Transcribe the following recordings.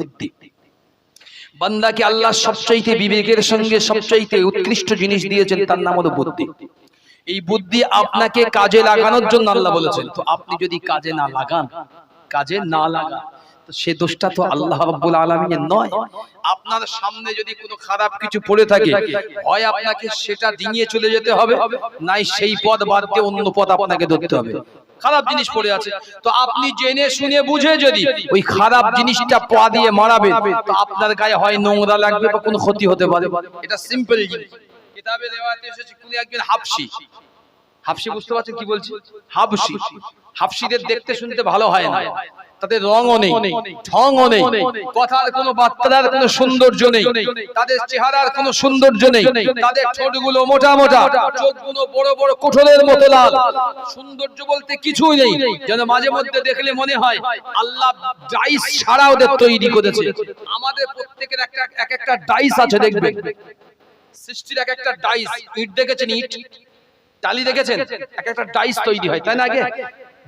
বুদ্ধি। বান্দাকে আল্লাহ সবচাইতে বিবেকের সঙ্গে সবচাইতে উৎকৃষ্ট জিনিস দিয়েছেন, তার নাম হলো বুদ্ধি। এই বুদ্ধি আপনাকে কাজে লাগানোর জন্য আল্লাহ বলেছেন। তো আপনি যদি কাজে না লাগান, কাজে না লাগান সে দোষটা তো আল্লাহ রাব্বুল আলামিনের নয়। আপনার সামনে যদি কোনো খারাপ কিছু পড়ে থাকে হয় আপনাকে সেটা ডিঙিয়ে চলে যেতে হবে নাই সেই পথ বাদ দিয়ে অন্য পথ আপনাকে ধরতে হবে। খারাপ জিনিস পড়ে আছে তো আপনি জেনে শুনে বুঝে যদি ওই খারাপ জিনিসটা পা দিয়ে মারাবেন তো আপনার গায়ে হয় নোংরা লাগবে বা কোনো ক্ষতি হতে পারে। এটা সিম্পল জিনিস। কিতাবে রেওয়ায়াতে এসেছে কোন একজন হাফসি। হাফসি বুঝতে পারছেন কি বলছি? হাফসি। হাফসিদের দেখতে শুনতে ভালো হয় না। তাদের রঙও নেই ঢংও নেই কথার কোনো বার্তার কোনো সৌন্দর্য নেই তাদের চেহারার কোনো সৌন্দর্য নেই তাদের ঠোঁটগুলো মোটা মোটা চোখগুলো বড় বড় কোঠরের মতো লাল। সৌন্দর্য বলতে কিছুই নেই যেন মাঝে মধ্যে দেখলে মনে হয় আল্লাহ ডাইস ছাড়া ওদের তৈরি করেছে। আমাদের প্রত্যেকের একটা এক একটা ডাইস আছে দেখবে সৃষ্টির এক একটা ডাইস ইট দেখেছেন ইট? টালি দেখেছেন? এক একটা ডাইস তৈরি হয় তাই না আগে?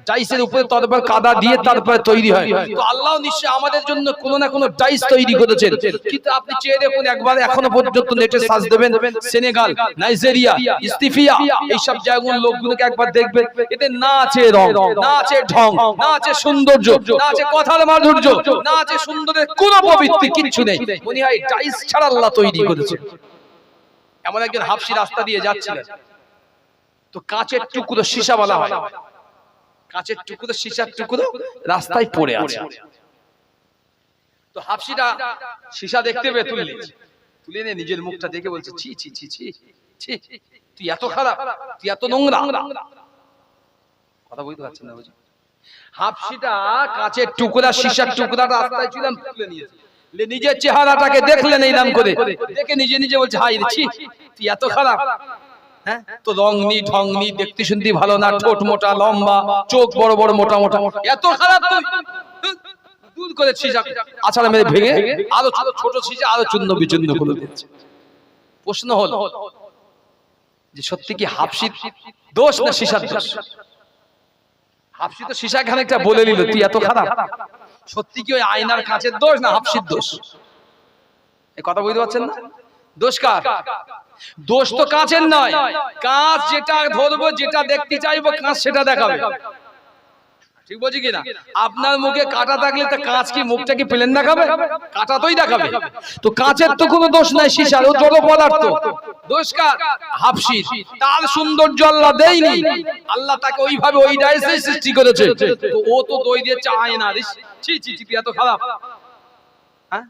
ডাইসের উপরে তারপর কাদা দিয়ে তারপরে তৈরি হয়। তো আল্লাহ নিশ্চয় আমাদের জন্য কোনো না কোনো ডাইস তৈরি করেছেন। কিন্তু আপনি চেয়ে দেখুন, একবার এখনও পর্যন্ত নেটে দেবেন, সেনেগাল, নাইজেরিয়া, ইস্তিফিয়া, এইসব লোকগুলোকে একবার দেখবেন। এতে না আছে রং, না আছে ঢং, না আছে সৌন্দর্য, না আছে কথার মাধুর্য, না আছে সুন্দরের কোনো পবিত্র কিচ্ছু নেই। মনে হয় ডাইস ছাড়া আল্লাহ তৈরি করেছে। এমন একজন হাফসি রাস্তা দিয়ে যাচ্ছিলেন। তো কাঁচের টুকরো সীসা বলা হয়। কাঁচের টুকরো সীসার টুকরো রাস্তায় পড়ে আছে। তো হাফসিটা সীসা দেখতে পেয়ে তুলে নিয়েছে। তুলে নিয়ে নিজের মুখটা দেখে বলছে ছি ছি ছি ছি ছি তুই এত খারাপ তুই এত নোংরা। কথা বলতে পারছেন না বুঝি? হাফসিটা কাঁচের টুকরা সীসার টুকরা রাস্তায় ছিলাম তুলে নিয়েছে। নিজের চেহারাটাকে দেখলেন এই নাম করে। দেখে নিজে নিজে বলছে হাই রে ছি তুই এত খারাপ। তো রং নি, ঢং নি, দেখতে শুনতে ভালো না, ঠোঁট মোটা, লম্বা, চোখ বড় বড়, মোটা মোটা এত খারাপ তুই? দূর করে সিজা আছাড়া মেরে ভেঙে আরও ছোট সিজা আরও চূর্ণ বিচূর্ণ করে দিচ্ছে। প্রশ্ন হলো যে সত্যি কি হাফসি দোষ না সিসার দোষ? হাফসি তো সিসা খানিকটা বলে নিল, তুই এত খারাপ। সত্যি কি ওই আয়নার কাঁচের দোষ না হাফসির দোষ? এই কথা বুঝতে পারছেন না? দোষ কার? দোষ তো কাঁচের নয় কাঁচ যেটা ধরবো যেটা দেখতে চাইব কাঁচ সেটা দেখাবে ঠিক বলছি কিনা আপনার মুখে কাটা থাকলে তা কাঁচ কি মুখটা কি প্লেন দেখাবে কাটা তোই দেখাবে তো কাঁচের তো কোনো দোষ নাই শিশার ও জড় পদার্থ দোষ কার তার সৌন্দর্য আল্লাহ দেয়নি আল্লাহ তাকে ওইভাবে ওই ডাইসে সৃষ্টি করেছে তো ও তো দই দিয়ে চায় না ছি ছি ছি এত খারাপ হ্যাঁ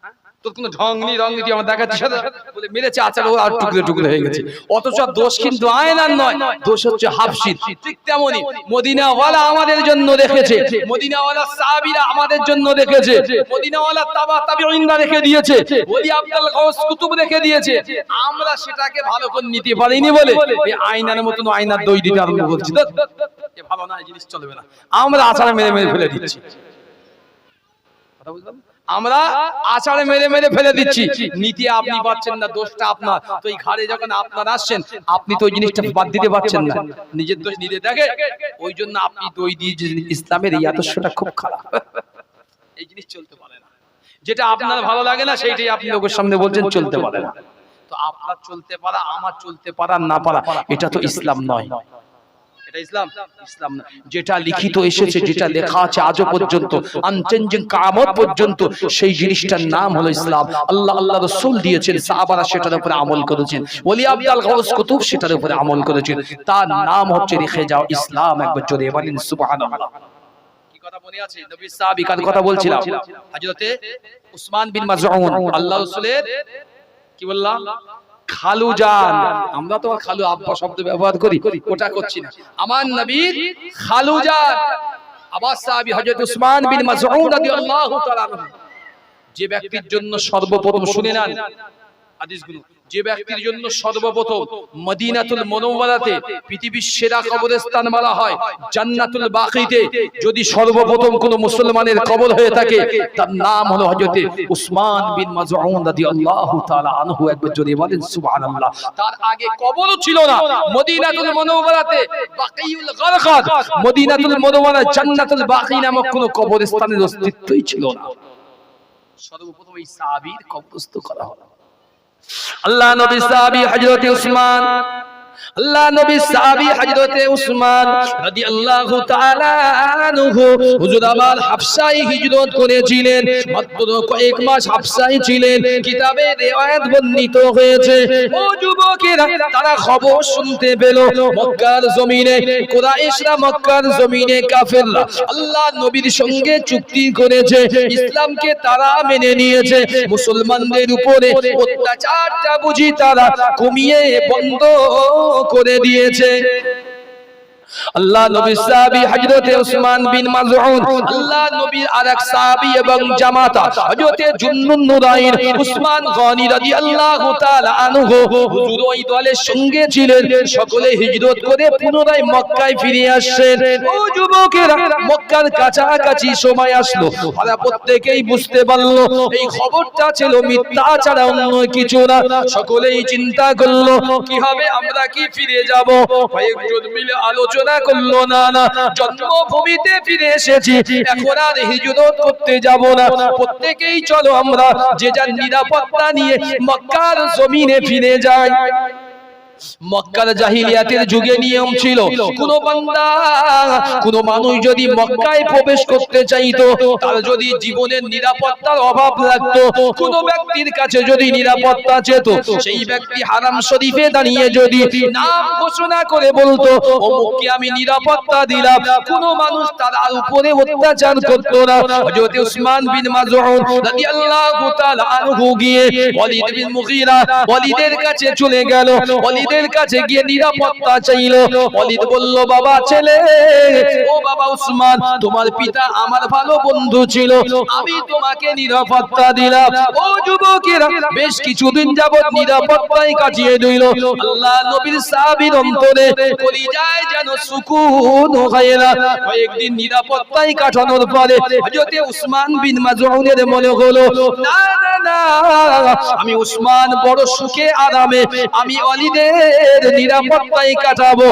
আমাদের জন্য আমরা সেটাকে ভালো করে নিতে পারিনি বলে আয়নার মতন আয়নার দই দিতে আরম্ভ করছি। ভালো না জিনিস চলবে না। আমরা আচারে মেরে মেরে ফেলে দিচ্ছি। কথা বুঝলাম? আমরা আচারে মেরে মেরে ফেলে দিচ্ছি। নীতি আপনি পাচ্ছেন না দোষটা আপনার। তো এই ঘাড়ে যখন আপনার। আসছেন আপনি তো ওই জিনিসটা বাদ দিতে পারছেন না। নিজের দোষ নিজে দেখে ওই জন্য আপনি দই দিয়ে ইসলামের এই আদর্শটা খুব খারাপ। এই জিনিস চলতে পারে না। যেটা আপনার ভালো লাগে না সেইটাই আপনি লোকের সামনে বলছেন চলতে পারে না। তো আপনার চলতে পারা আমার চলতে পারা না পারা এটা তো ইসলাম নয়। এটা ইসলাম? ইসলাম না। যেটা লিখিত এসেছে যেটা লেখা আছে আজও পর্যন্ত আনচেঞ্জিং কামত পর্যন্ত সেই জিনিসটার নাম হলো ইসলাম। আল্লাহ আল্লাহ রাসূল দিয়েছেন সাহাবারা সেটার উপরে আমল করেছেন। ওলি আব্দুল গাউস কুতুব সেটার উপরে আমল করেছেন। তার নাম হচ্ছে রেখে যাও ইসলাম একবার জোরে বলেন সুবহানাল্লাহ। কথা মনে আছে? নবী সাহাবী কথা বলছিলাম? হযরতে উসমান বিন মাযউন আল্লাহ রাসূলের কি বললাম? খালু জান। আমরা তো খালু আব্বা শব্দ ব্যবহার করি ওটা করছি না। আমার নবীর খালু জান। আবার সাহাবি হযরত উসমান বিন মাসউদ রাদিয়াল্লাহু তাআলা যে ব্যক্তির জন্য সর্বপ্রথম শুনে নেন। হাদিসগুলো। যে ব্যক্তির জন্য সর্বপ্রথম মদিনাতুল মুনাওয়ারাতে পৃথিবীর সেরা কবরস্থান বলা হয় জান্নাতুল বাকিতে। যদি সর্বপ্রথম কোন মুসলমানের কবর হয়ে থাকে তার নাম হলো হযরত উসমান বিন মাযউন রাদিয়াল্লাহু তাআলা আনহু একবার যদি বলেন সুবহানাল্লাহ। তার আগে কবরও ছিল না। মদিনাতুল মুনাওয়ারাতে বাকিউল গারকাত মদিনাতুল মুনাওয়ারা জান্নাতুল বাকি নামক কোন কবরস্থানের অস্তিত্বই ছিল না। সর্বপ্রথম এই সাহাবীর কবরস্থ করা হলো। আল্লাহ নবী সাহাবী হযরত উসমান আল্লাহ নবী সাহাবী হযরত উসমান রাদিয়াল্লাহু তাআলা আনহু, হুজুর আমার হাফসাই হিজরত করেছিলেন। মাত্র কয়েক মাস হাফসাই ছিলেন, কিতাবে রিওয়ায়াত বর্ণিত হয়েছে। ও যুবকেরা তারা খবর শুনতে পেল, মক্কার জমিনে, কুরাইশরা মক্কার জমিনে কাফেররা আল্লাহ নবীর সঙ্গে চুক্তি করেছে, ইসলামকে তারা মেনে নিয়েছে। মুসলমানদের উপরে অত্যাচারটা বুঝি তারা কমিয়ে বন্ধ করে দিয়েছে। আল্লাহ নবী সাহাবী হযরত উসমান বিন মাযউন আল্লাহ নবীর আরেক সাহাবী এবং জামাতা হযরত জুন্নুন নুরাইন উসমান গনি রাদিয়াল্লাহু তাআলা আনহু। হুজুর ওই দলের সঙ্গে ছিলেন। সকলে হিজরত করে পুনরায় মক্কায় ফিরে আসছেন। ও যুবকেরা মক্কার কাছাকাছি সময় আসলো। ওরা প্রত্যেকেই বুঝতে পারল এই খবরটা ছিল মিথ্যা ছাড়া অন্য কিছু না। সকলেই চিন্তা করল কি হবে আমরা কি ফিরে যাব? কয়েকজন মিলে আলোচনা করল, না না, জন্মভূমিতে ফিরে এসেছি। এখন আর হিজরত করতে যাব না। প্রত্যেকেই চলো আমরা যে যার নিরাপত্তা নিয়ে মক্কার জমিনে ফিরে যাই। মক্কার জাহিলিয়াতের যুগে নিয়ম ছিল, কোন বান্দা, কোন মানুষ যদি মক্কায় প্রবেশ করতে চাইতো, তার যদি জীবনের নিরাপত্তার অভাব লাগতো, কোন ব্যক্তির কাছে যদি নিরাপত্তা চেত সেই ব্যক্তি হারাম শরীফে দাঁড়িয়ে যদি নাম ঘোষণা করে বলতো, অমুককে আমি নিরাপত্তা দিলাম। কোন মানুষ তার উপরে অত্যাচার করতো না। হযরত উসমান বিন মাযউন রাদিয়াল্লাহু তাআলা আনহু গিয়ে ওয়ালিদ বিন মুগীরা ওয়ালিদের কাছে চলে গেল। ওয়ালিদের কাছে গিয়ে নিরাপত্তা চাইলো। ওয়ালিদ বলল বাবা ছেলে ও বাবা উসমান তোমার পিতা আমার ভালো বন্ধু ছিল। আমি তোমাকে নিরাপত্তা দিলাম। ও যুবকেরা বেশ কিছুদিন যাবত নিরাপত্তায় কাটিয়ে দিল। আল্লাহ নবীর সাহাবীর অন্তরে কলিজায় যেন সুকুন হয় না। কয়েকদিন নিরাপত্তায় কাটানোর পরে হযরতে উসমান বিন মাজউনের মনে হলো না না না আমি উসমান বড় সুখে আরামে আমি অলিদের নিরাপত্তায় কাটাবো।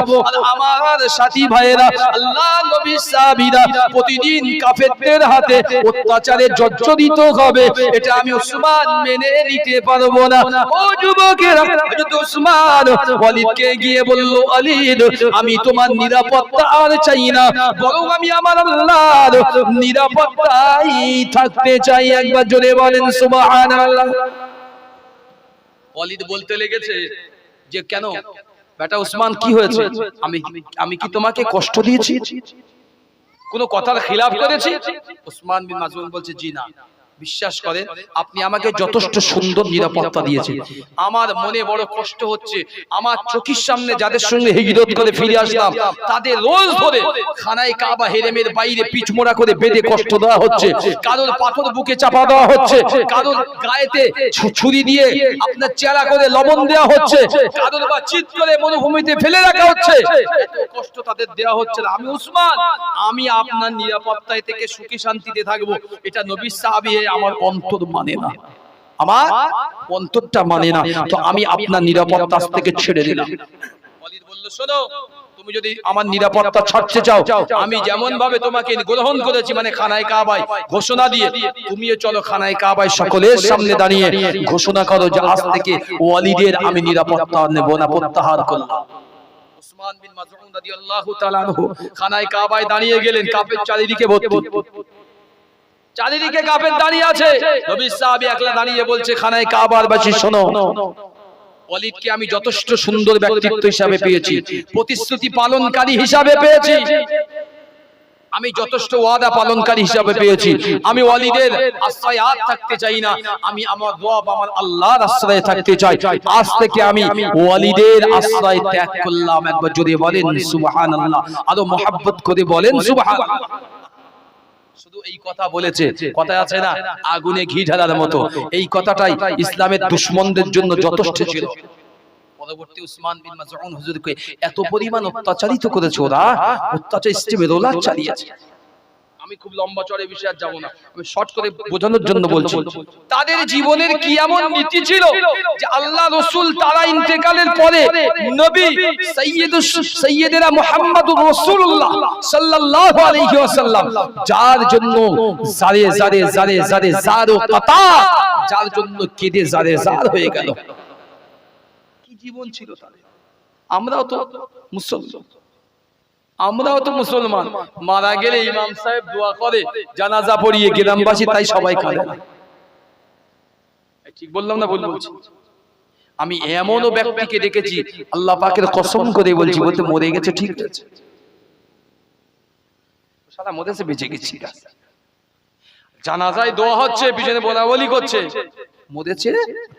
আমার সাথী ভাইয়েরা, আল্লাহ নবী সাহাবীরা প্রতিদিন কাফেরদের হাতে অত্যাচারে জর্জরিত হবে। এটা আমি উসমান মেনে নিতে পারব না। ও যুবকেরা, হযরত উসমান ওয়ালিদকে গিয়ে বলল ওয়ালিদ আমি তোমার নিরাপত্তা আর চাই না। বরং আমি আমার আল্লাহর নিরাপত্তায় থাকতে চাই। একবার জোরে বলেন, সুবহানাল্লাহ। ওয়ালিদ বলতে লেগেছে যে কেন? বেটা উসমান কি হয়েছে? আমি আমি কি তোমাকে কষ্ট দিয়েছি? কোনো কথার খিলাফ করেছি? উসমান বিন মাজুন বলছে জি না। বিশ্বাস করেন আপনি আমাকে যথেষ্ট সুন্দর নিরাপত্তা দিয়েছেন। আমার মনে বড় কষ্ট হচ্ছে আমার চোখের সামনে যাদের সঙ্গে হিজরত করে ফিরে আসলাম তাদের রোজ ধরে খানায় কাবা হেরেমের বাইরে পিচমোড়া করে বেঁধে কষ্ট দেওয়া হচ্ছে কারোর পাথর বুকে চাপা দেওয়া হচ্ছে কারোর গায়েতে ছুরি দিয়ে আপনার চেলা করে লবণ দেওয়া হচ্ছে কারোর বা চিৎ করে মরুভূমিতে ফেলে রাখা হচ্ছে। কষ্ট তাদের দেওয়া হচ্ছে না। আমি উসমান আমি আপনার নিরাপত্তায় থেকে সুখী শান্তিতে থাকব এটা নবী সাহাবী আমার অন্তর মানে না। আমার অন্তরটা মানে না। তো আমি আপনার নিরাপত্তা থেকে ছেড়ে দিলাম। শোনো তুমি যদি আমার নিরাপত্তা ছাড়তে চাও আমি যেমন ভাবে তোমাকে গ্রহণ করেছি মানে খানায় কাবায় ঘোষণা দিয়ে তুমিও চলো খানায় কাবায় সকলের সামনে দাঁড়িয়ে ঘোষণা করো যে আজ থেকে ওয়ালিদের আমি নিরাপত্তা নেব না প্রত্যাহার করলাম। উসমান বিন মাজউন রাদিয়াল্লাহু তাআলা আনহু খানায় কাবায় দাঁড়িয়ে গেলেন কাফের চারিদিকে ভর্তি। চারিদিকে কাপের দাঁড়িয়ে আছে। নবী সাহাবী একলা দাঁড়িয়ে বলছে, খানায় কাবার বাসী, শোনো। আমি যথেষ্ট সুন্দর ব্যক্তিত্ব হিসাবে পেয়েছি, প্রতিশ্রুতি পালনকারী হিসাবে পেয়েছি। আমি যথেষ্ট ওয়াদা পালনকারী হিসাবে পেয়েছি। আমি ওয়ালিদের আশ্রয় আর থাকতে চাই না। আমি আমার রব আমার আল্লাহর আশ্রয়ে থাকতে চাই। আজ থেকে আমি ওয়ালিদের আশ্রয় ত্যাগ করলাম। একবার যদি বলেন, সুবহানাল্লাহ। আরও মহাব্বত করে বলেন, সুবহানাল্লাহ। শুধু এই কথা বলেছে কথা আছে না আগুনে ঘি ঢালার মতো। এই কথাটাই ইসলামের দুশ্মনদের জন্য যথেষ্ট ছিল। পরবর্তী উসমান বিন মাজউন হুজুরকে এত পরিমাণ অত্যাচারিত করেছে ওরা অত্যাচার ইস্তেমে ওলা চালিয়েছে। আমি খুব লম্বা চড়ে বিষয়ে আর যাব না। আমি শর্ট করে বোঝানোর জন্য বলছি। তাদের জীবনের কি এমন নীতি ছিল যে আল্লাহ রসুল তারা ইন্তেকালের পরে নবী সৈয়দ সৈয়দেরা মুহাম্মদুর রাসূলুল্লাহ সাল্লাল্লাহু আলাইহি ওয়াসাল্লাম যার জন্য জারে জারে জারে জারে জারো কাতা যার জন্য কেঁদে জারে জার হয়ে গেল। কি জীবন ছিল তাদের? আমরাও তো মুসলমান আমরাও তো মুসলমান। মারা গেলে ইমাম সাহেব দোয়া করে, জানাজা পড়িয়ে গ্রামবাসী তাই সবাই না। ঠিক বললাম না বল বলছি? আমি এমনও ব্যক্তিকে দেখেছি, আল্লাহ পাকের কসম করে বলছি বলতে মরে গেছে, ঠিক আছে। সারা মরেছে বেঁচে গেছি জানাজায় দোয়া হচ্ছে, পিছনে বলা বলি করছে। মরেছে,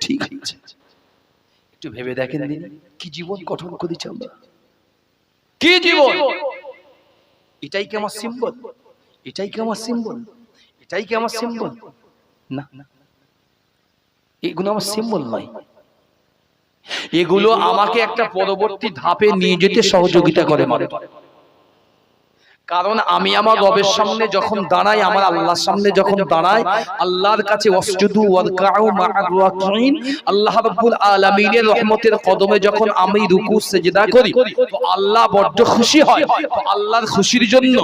ঠিক আছে। একটু ভেবে দেখেন দিন কি জীবন গঠন করেছি আমরা। কি জীবন? এটাই কি আমার সিম্বল এটাই কি আমার সিম্বল এটাই কি আমার সিম্বল না এগুলো আমার সিম্বল নয়। এগুলো আমাকে একটা পরবর্তী ধাপে নিয়ে যেতে সহযোগিতা করে মানে কারণ আমি আমার রবের সামনে যখন দাঁড়াই আমার আল্লাহর সামনে যখন দাঁড়াই আল্লাহর কাছে ওয়াসজুদু ওয়ারকাউ মা'আর রাকিন আল্লাহ রাব্বুল আলামিনের রহমতের কদমে যখন আমি রুকু সেজদা করি তো আল্লাহ বড্ড খুশি হয়। তো আল্লাহর খুশির জন্য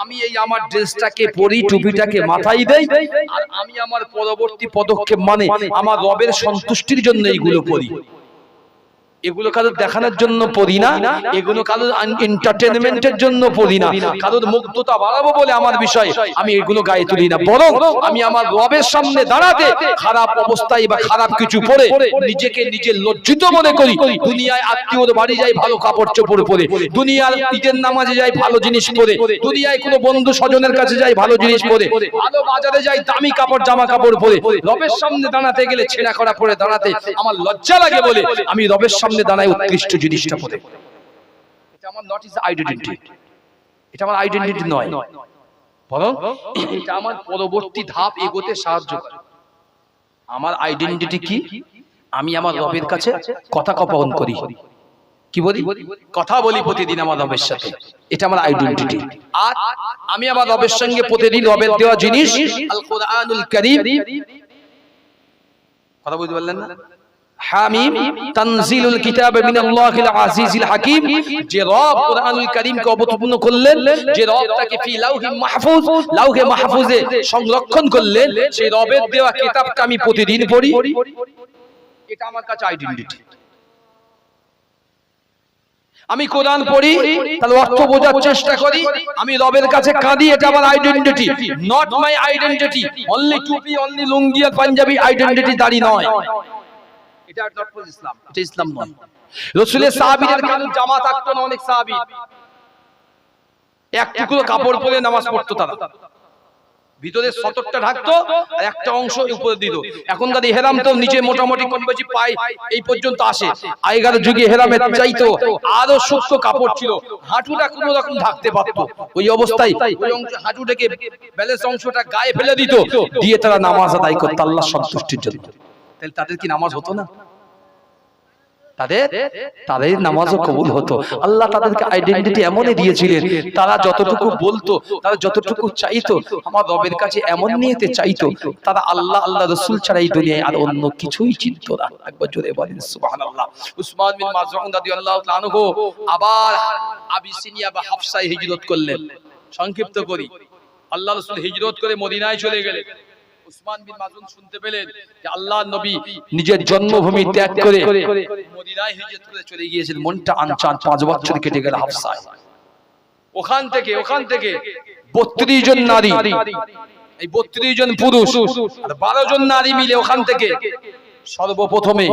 আমি এই আমার ড্রেসটাকে পরি টুপিটাকে মাথায় দেই আর আমি আমার পরবর্তী পদক্ষেপ মানে আমার রবের সন্তুষ্টির জন্য এইগুলো পরি এগুলো কারোর দেখানোর জন্য পড়ি না এগুলো কারোর এন্টারটেনমেন্টের জন্য পড়ি না কারোর মুগ্ধতা বাড়াবো বলে আমার বিষয়, আমি এগুলো গায়ে তুলি না। বরং আমি আমার রবের সামনে দাঁড়াতে খারাপ অবস্থায় বা খারাপ কিছু পরে নিজেকে নিজে লজ্জিত মনে করি। দুনিয়ায় আত্মীয়র বাড়ি যাই ভালো কাপড় চোপড় পরে। দুনিয়ার ঈদের নামাজে যাই ভালো জিনিস পরে। দুনিয়ায় কোনো বন্ধু স্বজনের কাছে যাই ভালো জিনিস পরে। ভালো বাজারে যাই দামি কাপড়, জামা কাপড় পরে। রবের সামনে দাঁড়াতে গেলে ছেঁড়া করা পরে দাঁড়াতে আমার লজ্জা লাগে বলে আমি রবের সামনে দাঁড়াই উৎকৃষ্ট জিনিসটা পরে এটা আমার নট ইজ আইডেন্টিটি এটা আমার আইডেন্টিটি নয়। বরং এটা আমার পরবর্তী ধাপ এগোতে সাহায্য করে। আমার আইডেন্টিটি কি? আমি আমার রবের কাছে কথা কপন করি। কি বলি? কথা বলি প্রতিদিন আমার রবের সাথে। এটা আমার আইডেন্টিটি আর আমি আমার রবের সঙ্গে প্রতিদিন রবের দেওয়া জিনিস আল কোরআনুল কারীম। কথা বুঝতে পারলেন না? হামিম, তানজিলুল কিতাব আজিজিল হাকিম, যে রব করলেন, যে ফি লাউহি মাহফুজ, লাউহে মাহফুজে সংরক্ষণ করলেন, সেই রবের দেওয়া কিতাবটা আমি প্রতিদিন পড়ি। এটা আমার কাছে আইডেন্টিটি আমি কোরআন পড়ি তাহলে অর্থ বোঝার চেষ্টা করি, আমি রবের কাছে কাঁদি, এটা আমার identity not my identity only টুপি অনলি লুঙ্গি আর পাঞ্জাবি আইডেন্টিটি দাড়ি নয়। এটা নট ইসলাম এটা ইসলাম নয়। রাসূলের সাহাবীদের জামা থাকতো না অনেক সাহাবী। এক টুকরো কাপড় পরে নামাজ পড়তো তারা। ভিতরে সতরটা ঢাকতো আর একটা অংশ উপরে দিত। এখনকার হেরাম তো নিচে মোটামুটি কম বেশি পাই এই পর্যন্ত আসে। আগেকার যুগে হেরামের চাইতো আরও সূক্ষ্ম কাপড় ছিল। হাঁটুটা কোন রকম ঢাকতে পারতো। ওই অবস্থায় ওই অংশ হাঁটুটাকে ব্যালেন্স অংশটা গায়ে ফেলে দিত। দিয়ে তারা নামাজ আদায় করতো আল্লাহ সন্তুষ্টির জন্য। তাহলে তাদের কি নামাজ হতো না? তাদের? তাদের নামাজও কবুল হতো। আল্লাহ তাদেরকে আইডেন্টিটি এমনই দিয়েছিলেন। তারা যতটুকু বলতো তারা যতটুকু চাইতো আমার রবের কাছে এমন নিয়েতে চাইতো। তারা আল্লাহ আল্লাহ রসুল ছাড়া এই দুনিয়ায় আর অন্য কিছুই চিনত না। একবার জোরে বলেন সুবহানাল্লাহ। উসমান বিন মাজউন রাদিয়াল্লাহু তাআলা আনহু আবার আবিসিনিয়া বা হাফসায় হিজরত করলেন। সংক্ষিপ্ত করি। আল্লাহ রসুল হিজরত করে মদিনায় চলে গেলেন। উসমান বিন মাজুন শুনতে পেলেন যে আল্লাহর নবী নিজের জন্মভূমি ত্যাগ করে মদিনায় হিজরত করে চলে গিয়েছেন। মনটা আনচান পাঁচ বছর কেটে গেল হাফসায়। ওখান থেকে ওখান থেকে বত্রিশ জন নারী, এই বত্রিশ জন পুরুষ আর বারো জন নারী মিলে ওখান থেকে সর্বপ্রথমে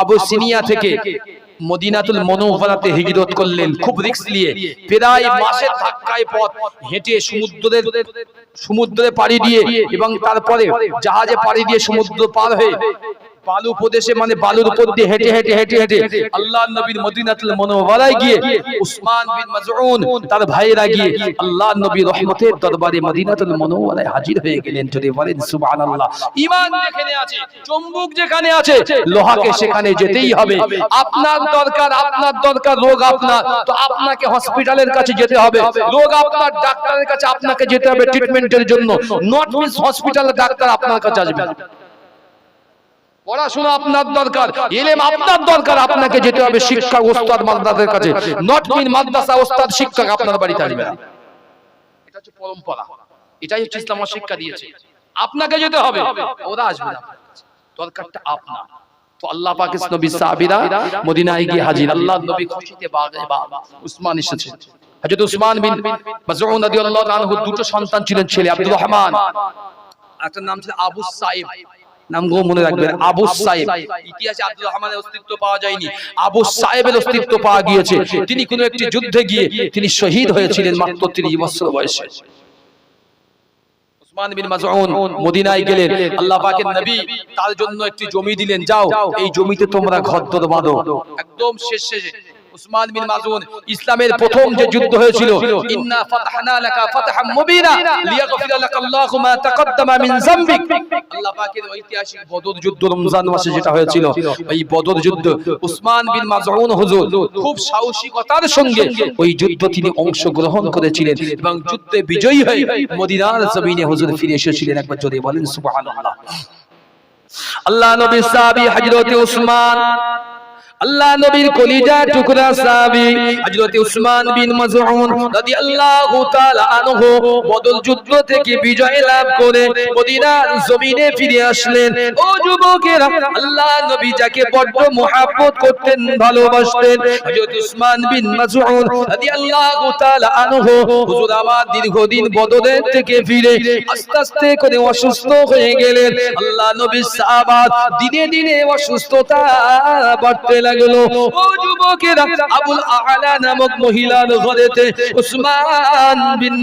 আবু সিনিয়া থেকে মদিনাতুল মনোহরাতে হিজরত করলেন, খুব রিক্স নিয়ে। প্রায় মাসের ধাক্কায় পথ হেঁটে সমুদ্রের সমুদ্রে পাড়ি দিয়ে এবং তারপরে জাহাজে পাড়ি দিয়ে সমুদ্র পার হয়ে বালু প্রদেশে মানে বালুর উপর দিয়ে হেঁটে হেঁটে হেঁটে হেঁটে আল্লাহ নবীর মদিনাতুল মুনাওয়ারায় গিয়ে উসমান বিন মাজউন তার ভাইয়েরা গিয়ে আল্লাহ নবী রহমতের দরবারে মদিনাতুল মুনাওয়ারায় হাজির হয়ে গেলেন যদি বলেন, সুবহানাল্লাহ। ঈমান যেখানে আছে, চুম্বক যেখানে আছে, লোহাকে সেখানে যেতেই হবে। আপনার দরকার আপনার দরকার, রোগ আপনার। তো আপনাকে হসপিটালের কাছে যেতে হবে। রোগ আপনার, ডাক্তারের কাছে আপনাকে যেতে হবে ট্রিটমেন্টের জন্য। নট মিস হসপিটালের ডাক্তার আপনার কাছে আসবে। পড়াশোনা আপনার দরকার এলেম আপনার দরকার, আপনাকে যেতে হবে শিক্ষা ওস্তাদ মাদ্রাসার কাছে। নট মিন মাদ্রাসা ওস্তাদ শিক্ষক আপনার বাড়িতে আসবে না। এটা হচ্ছে পরম্পরা। এটাই হচ্ছে ইসলাম শিক্ষা দিয়েছে। আপনাকে যেতে হবে, ওরা আসবে না দরকারটা আপনার। তো আল্লাহ রহমান। একটা নাম ছিল আবু সাইব। নামগুলো মনে রাখবেন আবু সাইব। ইতিহাসে আব্দুর রহমানের অস্তিত্ব পাওয়া যায়নি। আবু সাইবের অস্তিত্ব পাওয়া গিয়েছে। তিনি কোনো একটি যুদ্ধে গিয়ে তিনি শহীদ হয়েছিলেন মাত্র 30 বছর বয়সে। উসমান বিন মাসউদ মদিনায় গেলেন। আল্লাহ পাকের নবী তার জন্য একটি জমি দিলেন। যাও এই জমিতে তোমরা ঘরদর বাঁধো একদম শেষ শেষে উসমান বিন ইসলামের প্রথম যে যুদ্ধ হয়েছিল ইন্না ফাতাহনা লাকা ফাতহাম মুবিনা লিয়াগফির লাকা আল্লাহু মা তাকদ্দামা মিন যামবিক। আল্লাহ পাকের ঐতিহাসিক বদর যুদ্ধ রমজান মাসে যেটা হয়েছিল এই বদর যুদ্ধ উসমান বিন হুজুর খুব সাহসিকতার সঙ্গে ওই যুদ্ধ তিনি অংশগ্রহণ করেছিলেন এবং যুদ্ধে বিজয়ী হয়ে মদিনার জমিনে হুজুর ফিরে এসেছিলেন। একবার যদি বলেন সুবহানাল্লাহ। আল্লাহ নবী সাহাবী হযরত উসমান আল্লাহ নবীর কলিজা টুকরা সাহাবী হযরত উসমান বিন মাসউদ রাদিয়াল্লাহু তাআলা আনহু বদর যুদ্ধ থেকে বিজয় লাভ করে মদিনার জমিনে ফিরে আসলেন। ও যুবকেরা, আল্লাহ নবী যাকে বড় মোহাব্বত করতেন, ভালোবাসতেন, হযরত উসমান বিন মাসউদ রাদিয়াল্লাহু তাআলা আনহু, হুজুর আমার দীর্ঘদিন বদরের থেকে ফিরে আস্তে আস্তে করে অসুস্থ হয়ে গেলেন। আল্লাহ নবীর সাহাবাত দিনে দিনে অসুস্থতা বাড়তে লাগল। ও যুবকেরা, আবুল আলা নামক মহিলার ঘরেতে উসমান বিন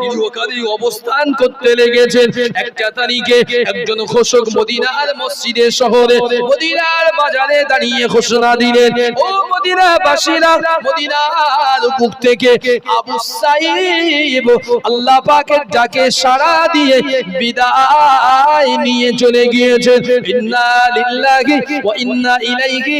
তিনি ওখানে অবস্থান করতে লেগেছেন। একটা তারিখে একজন ঘোষক মদিনার মসজিদের শহরে, মদিনার বাজারে দাঁড়িয়ে ঘোষণা দিলেন, ও মদিনা বাসীরা মদিনার বুক থেকে আবু সাইব আল্লাহ পাকের ডাকে সাড়া দিয়ে বিদায় নিয়ে চলে গিয়েছেন। ইন্না লিল্লাহি ওয়া ইন্না ইলাইহি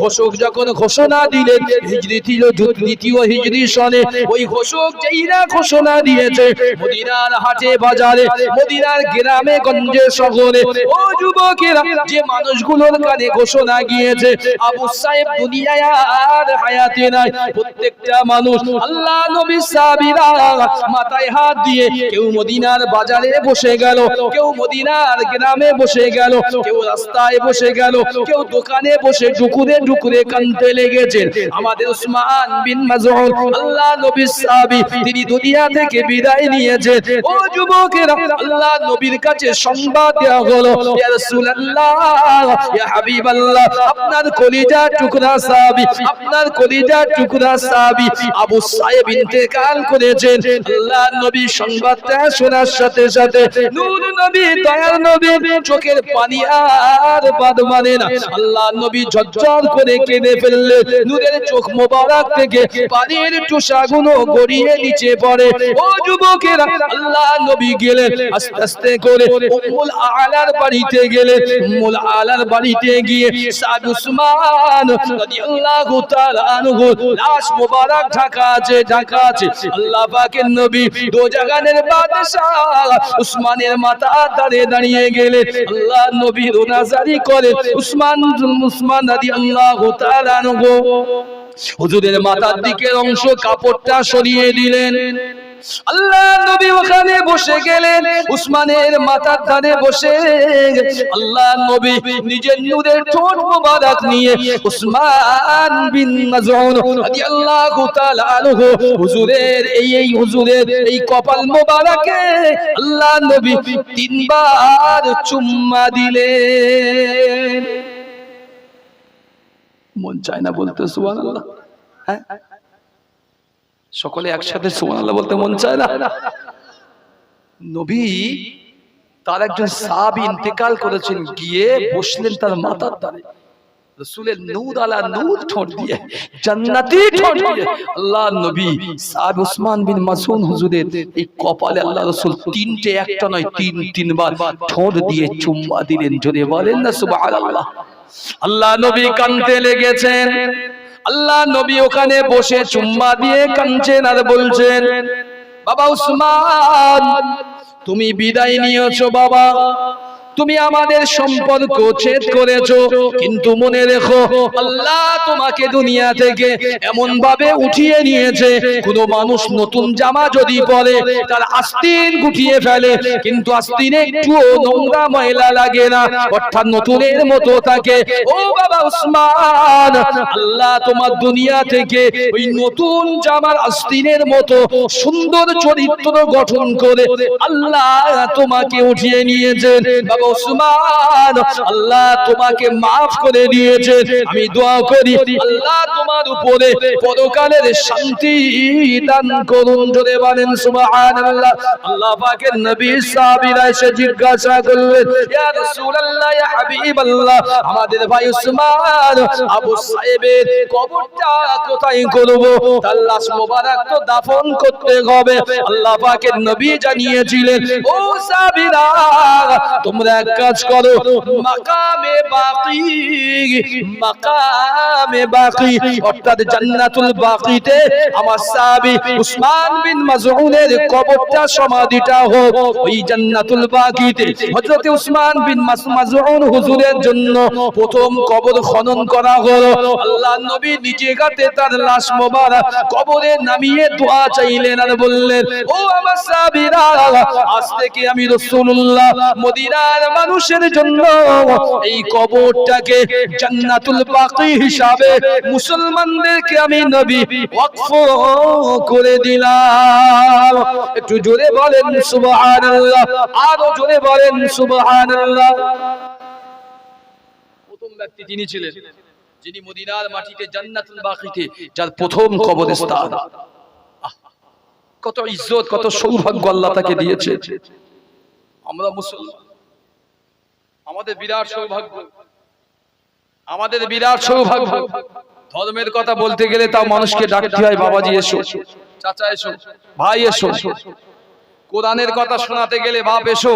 ঘোষক যখন ঘোষণা দিলেন, হিজরি ছিল দ্বিতীয় হিজরি সনে, ওই ঘোষক যেইরা ঘোষণা দিয়েছে, মদিনার হাটে বাজারে, মদিনার গ্রামে, গঞ্জে, শহরে, ও যুবকেরা, যে মানুষগুলোর কানে ঘোষণা গিয়েছে, আবু সাহেব দুনিয়ায় আর হায়াতে নাই, প্রত্যেকটা মানুষ আল্লাহ নবী মাথায় হাত দিয়ে, কেউ মদিনার বাজারে বসে গেল, কেউ মদিনার গ্রামে বসে গেল, কেউ রাস্তায় বসে গেল, কেউ দোকানে বসে ডুকুরে ডুকুরে কানতে লেগেছেন। আমাদের উসমান বিন মাসউদ আল্লাহ নবী সাহাবী, তিনি দুনিয়া থেকে বিদায় নিয়েছেন। ও যুবকেরা, আল্লাহ নবীর কাছে সংবাদ দেওয়া হলো, ইয়া রাসূলুল্লাহ, ইয়া হাবিবাল্লাহ, আপনার কলিজা টুকরা সাহাবী, আপনার কলিজা টুকরা সাহাবী আবু সাহেব ইন্তেকাল করেছেন। আল্লাহ নবী সংবাদটা শোনার সাথে সাথে, নূর নবী দয়ার নবী, চোখের পানি আর বাদ মানে না। আল্লাহ নবী ঝরঝর করে কেঁদে ফেললেন নূরের চোখ মোবারক থেকে পানির টুসাগুলো গড়িয়ে নিচে পড়ে। ও যুবকেরা, আল্লাহ নবী গেলেন, আস্তে আস্তে করে উম্মুল আলার বাড়িতে গেলেন। উম্মুল আলার বাড়িতে গিয়ে সাদ উসমান রাদিয়াল্লাহু তাআলা আনহু, লাশ মোবারক ঢাকা আছে ঢাকা আছে। আল্লাহ পাকের নবী দো জাগানের বাদশা উসমানের মাথা দাঁড়িয়ে দাঁড়িয়ে গেলেন। আল্লাহ নবী রোনাজারি করে উসমান উসমান রাদিয়াল্লাহু তাআলা হুজুরের মাথার দিকের অংশ কাপড়টা সরিয়ে দিলেন। আল্লাহ নবী ওখানে বসে গেলেন, উসমানের মাথার ধারে বসে। আল্লাহ নবী নিজের নূরের ঠোঁট মোবারক নিয়ে উসমান বিন মাযউন রাদিয়াল্লাহু তাআলা আনহু হুজুরের এই এই হুজুরের এই কপাল মোবারকে আল্লাহ নবী তিনবার চুম্মা দিলেন। মন চায় না বলতে, সুবহানাল্লাহ। হ্যাঁ? সকলে একসাথে সুবহানাল্লাহ বলতে মন চায় না। নবী তার একজন সাহাব ইন্তেকাল করেছেন, গিয়ে বসলেন তার মাথার দ্বারে আল্লাহ আল্লাহ তিনটে, একটা নয়, তিন, তিনবার ঠোঁট দিয়ে চুম্মা দিলেন। জোরে বলেন না, সুবহানাল্লাহ। আল্লাহ নবী কানতে লেগেছেন। আল্লাহ নবী ওখানে বসে চুম্মা দিয়ে কানছেন আর বলছেন, বাবা উসমান, তুমি বিদায় নিয়েছো বাবা। তুমি আমাদের সম্পর্ক ছেদ করেছ, কিন্তু মনে রেখো, আল্লাহ তোমাকে দুনিয়া থেকে এমন ভাবে উঠিয়ে নিয়েছে, কোন মানুষ নতুন জামা যদি পরে, তার আস্তিন গুটিয়ে ফেলে, কিন্তু আস্তিনে একটু নোংরা ময়লা লাগে না, অর্থাৎ নতুনের মতো থাকে। ও বাবা উসমান, আল্লাহ তোমার দুনিয়া থেকে ওই নতুন জামার আস্তিনের মতো সুন্দর চরিত্র গঠন করে আল্লাহ তোমাকে উঠিয়ে নিয়েছেন। বাবা উসমান আল্লাহ তোমাকে মাফ করে দিয়েছেন আমি দোয়া করি, আল্লাহ তোমার উপরে পরকালের শান্তি দান করুন, জোরে বলেন, সুবহানাল্লাহ। আল্লাহ পাকের নবী সাহাবীরা এসে জিজ্ঞাসা করলেন, ইয়া রাসূলুল্লাহ, ইয়া হাবিবাল্লাহ, আমাদের ভাই উসমান আবু সাহেবের কবরটা কোথায় করব? তার লাশ মোবারক তো দাফন করতে হবে। আল্লাহ পাকের নবী জানিয়েছিলেন, ও সাহাবীরা, তোমরা এক কাজ করো। মাকামে বাকি মাকামে বাকি। অর্থাৎ জান্নাতুল বাকিতে আমার সাহাবী উসমান বিন মাসউদের কবরটা সমাধিটা হোক। ওই জান্নাতুল বাকিতে হযরত উসমান বিন মাসউদ হুজুরের জন্য প্রথম কবর খনন করা হলো। আল্লাহ নবী নিজে গাতে তার লাশ মোবারক কবরে নামিয়ে দোয়া চাইলেন আর বললেন, ও আমার সাহাবীরা, আজ থেকে আমি রাসূলুল্লাহ মদিনার মানুষের জন্য এই কবরটাকে জান্নাতুল বাকি হিসাবে মুসলমানদেরকে আমি নবী ওয়াকফ করে দিলাম। একটু জোরে বলেন সুবহানাল্লাহ, আরও জোরে বলেন সুবহানাল্লাহ। প্রথম ব্যক্তি যিনি ছিলেন, যিনি মদিনার মাটিতে জান্নাতুল বাকিতে, যার প্রথম কবরস্থান। কত ইজ্জত, কত সৌভাগ্য আল্লাহ তাকে দিয়েছে। আমরা মুসলমান। আমাদের বিরাট সৌভাগ্য। আমাদের বিরাট সৌভাগ্য। ধর্মের কথা বলতে গেলে তাও মানুষকে ডাকতে হয়, বাবাজি এসো, চাচা এসো, ভাই এসো। কোরআনের কথা শোনাতে গেলে বাপ এসো,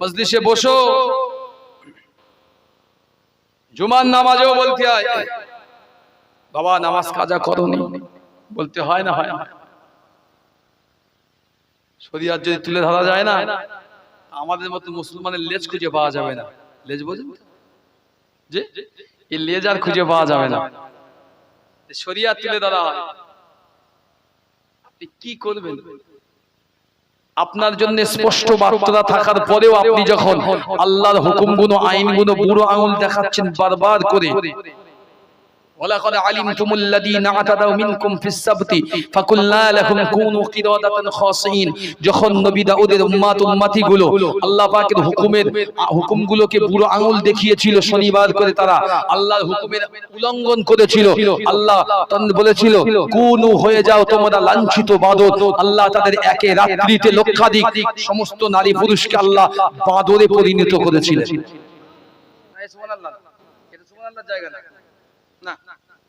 মজলিসে বসো। জুমার নামাজেও বলতে হয়, বাবা নামাজ কাজা করনি। বলতে হয় না হয় না। শরীয়ত যদি তুলে ধরা যায় না আমাদের মতো মুসলমানের লেজ খুঁজে পাওয়া যাবে না। লেজ বোঝেন যে এই লেজ আর খুঁজে পাওয়া যাবে না। শরিয়াত তুলে হয়। আপনি কি করবেন? আপনার জন্য স্পষ্ট বার্তা থাকার পরেও আপনি যখন আল্লাহর হুকুমগুলো, আইনগুলো, বুড়ো আঙুল দেখাচ্ছেন বারবার করে ولقد علمتم الذين اعتدوا منكم في السبت فقلنا لهم كونوا قردة خاسئين যখন নবী দাউদের উম্মাত উম্মতি গুলো আল্লাহ পাকের হুকুমের হুকুমগুলোকে বুড়ো আঙুল দেখিয়েছিল শনিবার করে তারা আল্লাহর হুকুমের উল্লঙ্ঘন করেছিল আল্লাহ তখন বলেছিল কুনু হয়ে যাও তোমরা লাঞ্ছিত বাদর আল্লাহ তাদের একে রাত্রিতে লক্ষাধিক সমস্ত নারী পুরুষকে আল্লাহ বাদরে পরিণত করেছিলেন সুবহানাল্লাহ এটা সুবহানাল্লাহর জায়গা না না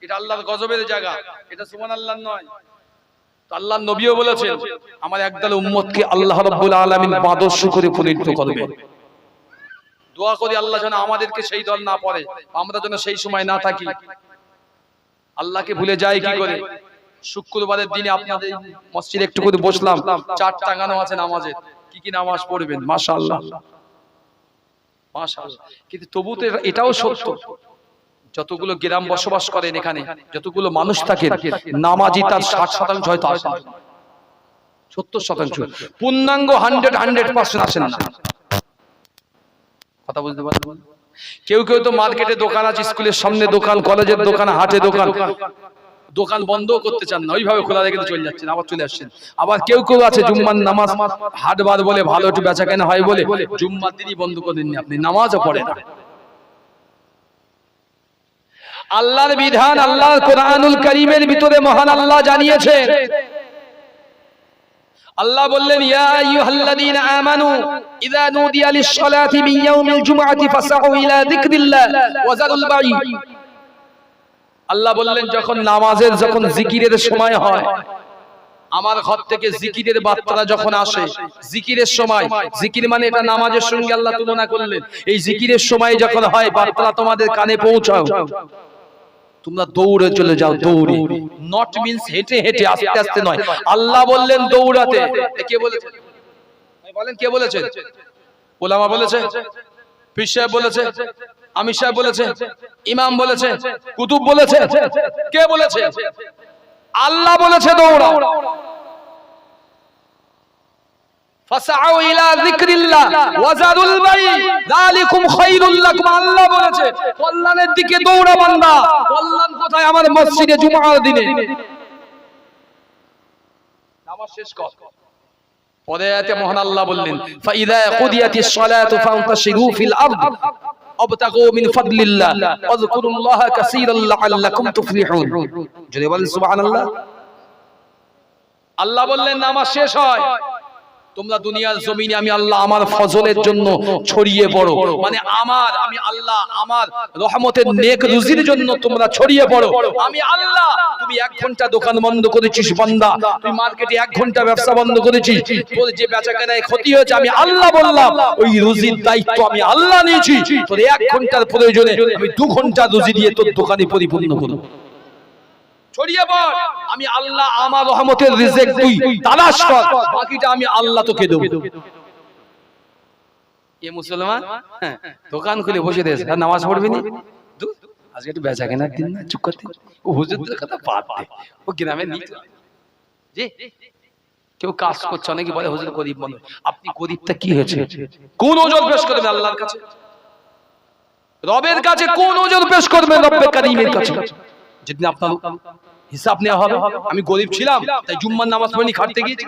এটা আল্লাহর গজবের জায়গা। এটা সুবহান আল্লাহ নয়। তো আল্লাহর নবীও বলেছেন, আমার একদল উম্মতকে আল্লাহ রাব্বুল আলামিন আদর্শ করে পরিণত করবে। দোয়া করি আল্লাহ যেন আমাদেরকে সেই দল না পড়ে, আমরা যেন সেই সময় না থাকি। আল্লাহকে ভুলে যাই কি করে? শুক্রবারের দিনে আপনাদের মসজিদে একটু করে বসলাম, চার টাঙানো আছে নামাজের। কি কি নামাজ পড়বেন? মাশাআল্লাহ। মাশাআল্লাহ। কিন্তু তবু তো এটা- এটাও সত্য। যতগুলো গ্রাম বসবাস করেন এখানে যতগুলো মানুষ থাকেন নামাজি তার ষাট শতাংশ হয়তো আসেন। সত্তর শতাংশ। পূর্ণাঙ্গ হান্ড্রেড হান্ড্রেড পার্সেন্ট আসেন না। কথা বুঝতে পারছেন কেউ কেউ তো মার্কেটে দোকান আছে স্কুলের সামনে দোকান কলেজের দোকান হাটে দোকান। দোকান। বন্ধ করতে চান না ওইভাবে খোলা রেখে চলে যাচ্ছেন আবার চলে আসছেন। আবার কেউ কেউ আছে জুম্মার নামাজ হাটবার বলে ভালো একটু বেচা কেনা হয় বলে জুম্মার দিনই বন্ধ করে দিননি আপনি নামাজও পড়ে না। আল্লাহর বিধান, আল্লাহর কোরআনুল করিমের ভিতরে মহান আল্লাহ জানিয়েছে। আল্লাহ বললেন, ইয়া আইয়ুহাল্লাযীনা আমানু, ইযা নুদিয়া লিস-সালাতি মিন ইয়াউমিল জুমআতি ফাসআউ ইলা যিকরিল্লাহ ওয়া যারুল বাই আল্লাহ বললেন, যখন নামাজের, যখন জিকিরের সময় হয়, আমার ঘর থেকে জিকিরের বার্তাটা যখন আসে জিকিরের সময় জিকির মানে এটা নামাজের সঙ্গে আল্লাহ তুলনা করলেন। এই জিকিরের সময় যখন হয়, বার্তাটা তোমাদের কানে পৌঁছাও। তোমরা দৌড়ে চলে যাও দৌড়ে। নট মিন্স হেঁটে হেঁটে আস্তে আস্তে নয়। আল্লাহ বললেন দৌড়াতে। কে বলেছে? বলেন কে বলেছে? ওলামা বলেছে? পীর সাহেব বলেছে? আমির সাহেব বলেছে? ইমাম বলেছে? কুতুব বলেছে? কে বলেছে? আল্লাহ বলেছে দৌড়াও ফাসআউ ইলা যিকরিল্লাহ ওয়া যারুল বাই, যালিকুম খায়রুল লাকুম, আল্লাহ বলেছে, কল্যাণের দিকে দৌড়া বান্দা, কল্যাণ কোথায়? আমার মসজিদে জুমার দিনে। নামাজ শেষ কর। পরে আয়াতে মহান আল্লাহ বললেন, ফাইদা কুদিয়াতিস সালাতু ফান্তাশিরু ফিল আরদ, আবতাগু মিন ফাদলিল্লাহ, ওয়াজকুরুল্লাহা কাসীরান লাআল্লাকুম তুফলিহুন। যদি বলেন সুবহানাল্লাহ। আল্লাহ বললেন, নামাজ শেষ হয়। তোমরা দুনিয়ার জমিনে আমি আল্লাহ আমার ফজলের জন্য ছড়িয়ে পড়ো। মানে আমার, আমি আল্লাহ আমার রহমতের নেক রুজির জন্য তোমরা ছড়িয়ে পড়ো। আমি আল্লাহ, তুমি এক ঘণ্টা দোকান বন্ধ করেছিস বান্দা। তুই মার্কেটে এক ঘণ্টা ব্যবসা বন্ধ করেছিস। তোর যে বেচা কেনায় ক্ষতি হয়েছে, আমি আল্লাহ বললাম, ওই রুজির দায়িত্ব আমি আল্লাহ নিয়েছি। তোর এক ঘণ্টার প্রয়োজনে আমি দু ঘণ্টা রুজি দিয়ে তোর দোকানে পরিপূর্ণ করব। ছড়িয়ে পড়। আমি আল্লাহ আমার রহমতের রিজেক তুই তালাশ কর। বাকিটা আমি আল্লাহ তোকে দেব। এ মুসলমান হ্যাঁ, দোকান খুলে বসে দিয়েছে আর নামাজ পড়বি নি? আজকে একটু বেচা কেনার দিন না চুপ করতে ও হুজুরদের কথা বাদ দে। ও গ্রামে নিত জি। কেউ কাজ করছে অনেকে বলে হুজুর গরিব মানুষ। আপনি গরিবটা কি হয়েছে? কোন ওজন পেশ করবেন আল্লাহর কাছে? রবের কাছে কোন ওজন পেশ করবেন রব্বে কারিমের কাছে? যেদিন আপনার হিসাব নেওয়া হবে, আমি গরিব ছিলাম, তাই জুম্মার নামাজ পড়িনি, খাটতে গিয়েছি।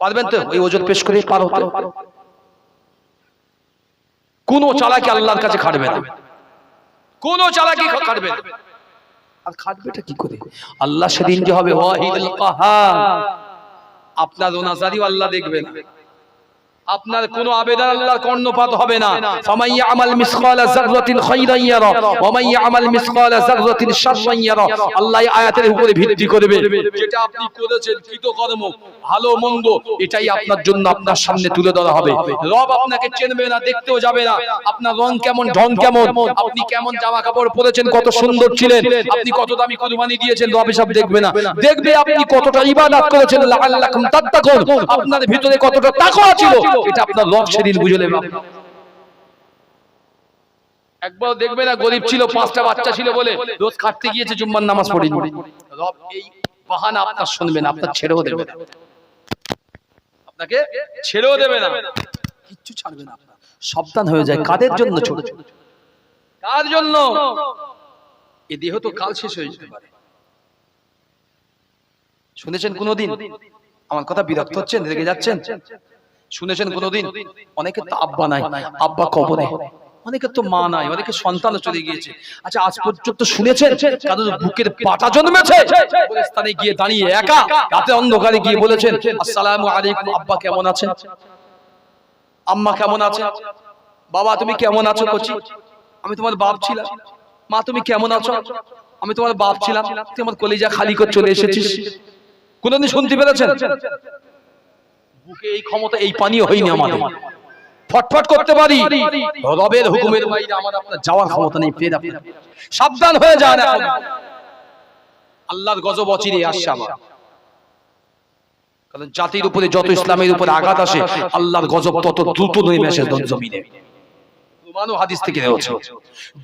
পারবেন তো? ওই ওজন পেশ করে পার হতে। কোন চালাকি আল্লাহর কাছে খাটবে না। কোন চালাকি খাটবে আর খাটবেটা কি করে? আল্লাহ সেদিন যে হবে আপনার ওনাজারিও আল্লাহ দেখবেন আপনার কোনো আবেদন আল্লাহর কর্ণপাত হবে না। ফামাই ইয়ামাল মিসকালা যাররাতিন খাইরান ইয়ারা। ওয়া মান ইয়ামাল মিসকালা যাররাতিন শাররান ইয়ারা। আল্লাহ এই আয়াতের উপরে ভিত্তি করবে। যেটা আপনি করেছেন কৃতকর্ম ভালো মন্দ এটাই আপনার জন্য আপনার সামনে তুলে ধরা হবে। রব আপনাকে চেনবে না দেখতেও যাবে না। আপনার রং কেমন ঢং কেমন? আপনি কেমন জামা কাপড় পরেছেন কত সুন্দর ছিলেন? আপনি কত দামি কুরবানি দিয়েছেন রব এসব দেখবে না। দেখবে আপনি কতটা ইবাদত করেছেন লাআল্লাকুম তাত্তাকুন। আপনার ভিতরে কতটা তাকওয়া ছিল এটা আপনার সেদিন একবার দেখবে না, গরিব ছিল, পাঁচটা বাচ্চা ছিল বলে রোজ খাটতে গিয়েছে, জুম্মার নামাজ রব এই বাহানা আপনার শুনবেন, আপনার ছেড়েও দেবে না। আপনাকে ছেড়েও দেবে না। কিচ্ছু ছাড়বে না সাবধান হয়ে যায়, কাদের জন্য ছোট ছোট? কার জন্য? এ দেহ তো কাল শেষ হয়ে যেতে পারে। শুনেছেন কোনোদিন? আমার কথা বিরক্ত হচ্ছেন, রেগে যাচ্ছেন? শুনেছেন কোনোদিন অনেকে তো আব্বা নাই আব্বা কবরে। অনেকে তো মা নাই অনেকে সন্তান চলে গিয়েছে। আচ্ছা আজ পর্যন্ত শুনেছেন? কারোর বুকের পাটা জন্মেছে? স্থানে গিয়ে দাঁড়িয়ে একা? রাতে অন্ধকারে গিয়ে বলেছেন আসসালামু আলাইকুম আব্বা কেমন আছেন? আম্মা কেমন আছে বাবা তুমি কেমন আছো কচি? আমি তোমার বাপ ছিলাম। মা তুমি কেমন আছো? আমি তোমার বাপ ছিলাম। তুই আমার কলিজা খালি করে চলে এসেছিস। কোনদিন শুনতে পেরেছেন? বুকে এই ক্ষমতা এই হয়নি আমাদের। ফটফট করতে পারি। রবের হুকুমের বাইরে আমার আপনার যাওয়ার ক্ষমতা নেই ফের আপনার। সাবধান হয়ে যান এখন। আল্লাহর গজব অচিরে আসছে আমার। কারণ জাতির উপরে যত ইসলামের উপরে আঘাত আসে আল্লাহর গজব তত দ্রুত নেমে আসে জমিনে প্রমাণ হাদিস থেকে রয়েছে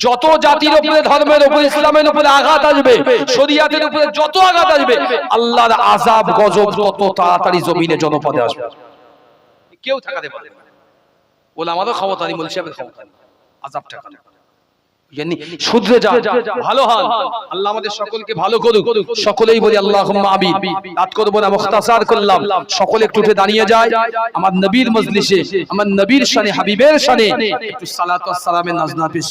যত জাতির উপরে ধর্মের উপরে ইসলামের উপরে আঘাত আসবে শরিয়াতের উপরে যত আঘাত আসবে আল্লাহর আযাব গজব যত তাড়াতাড়ি জমিনে জনপদে আসবে। কেউ ঠেকাতে পারবে না। বলে আমাদের ক্ষমতা নেই বলছি আমাদের ক্ষমতা নেই। আজাব জানি শুধরে যা ভালো হন আল্লাহ আমাদের সকলকে ভালো করুক। সকলেই বলি আল্লাহ রাত করব না মুখতাসার করলাম। সকলে একটু উঠে দাঁড়িয়ে যায়। আমার নবীর মজলিসে আমার নবীর শানে হাবিবের শানে একটু সালাতু সালামের নাজনা পেশ